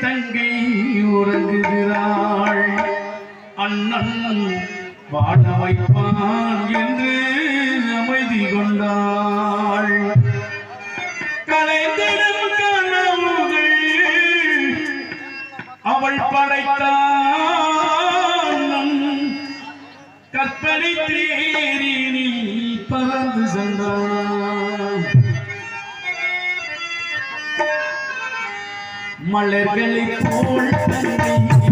தங்கை உறங்குகிறாள். அண்ணன் வாழ வைப்பான் என்று அமைதி கொண்டாள். கலைந்திடும் கனவுகள் அவள் படைத்தான். கற்பனை தேரினில் பறந்து சென்றாள். மலர்களை போல் தன்னை உறங்குகிறாள்